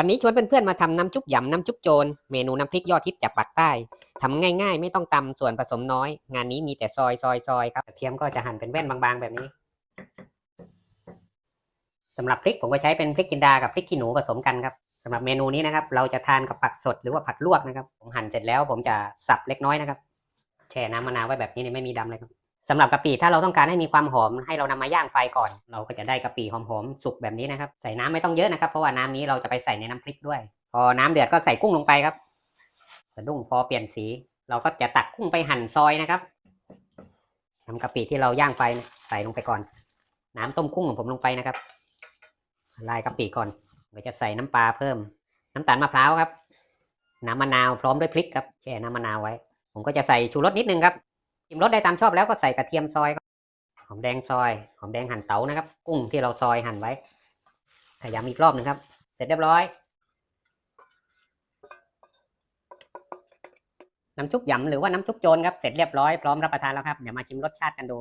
วันนี้ชวนเพื่อนๆมาทำน้ำจุ๊บหยำน้ำจุ๊บโจรเมนูน้ำพริกยอดฮิตจากปากใต้ทำง่ายๆ ไม่ต้องตำส่วนผสมน้อย งานนี้มีแต่ซอยซอยซอยครับกระเทียมก็จะหั่นเป็นแว่นบางๆ แบบนี้สำหรับพริกผมก็ใช้เป็นพริกจินดากับพริกขี้หนูผสมกันครับสำหรับเมนูนี้นะครับ เราจะทานกับผักสดหรือว่าผักลวกนะครับ ผมหั่นเสร็จแล้วผมจะสับเล็กน้อยนะครับแช่น้ำมะนาวไว้แบบนี้ไม่มีดำเลยครับ สำหรับกะปิถ้าเราต้องการให้มีความหอมให้เรานำมาย่างไฟก่อน เราก็จะได้กะปิหอมๆสุกแบบนี้นะครับใส่น้ำไม่ต้องเยอะนะครับ เพราะว่าน้ำนี้เราจะไปใส่ในน้ำพริกด้วย พอน้ำเดือดก็ใส่กุ้งลงไปครับสะดุ้งพอเปลี่ยนสี เราก็จะตักกุ้งไปหั่นซอยนะครับนำกะปิที่เราย่างไฟใส่ลงไปก่อน น้ำต้มกุ้งของผมลงไปนะครับละลายกะปิก่อนเราจะใส่น้ำปลาเพิ่ม น้ำตาลมะพร้าวครับ น้ำมะนาวพร้อมด้วยพริกครับแช่น้ำมะนาวไว้ ผมก็จะใส่ชูรสนิดนึงครับ ชิมรสได้ตามชอบแล้วก็ใส่กระเทียมซอยหอมแดงซอยหอมแดงหั่นเต๋านะครับ กุ้งที่เราซอยหั่นไว้ขยำอีกรอบหนึงครับ เสร็จเรียบร้อย น้ำซุปหยำหรือว่าน้ำซุปโจรครับเสร็จเรียบร้อยพร้อมรับประทานแล้วครับเดี๋ยวมาชิมรสชาติกันดู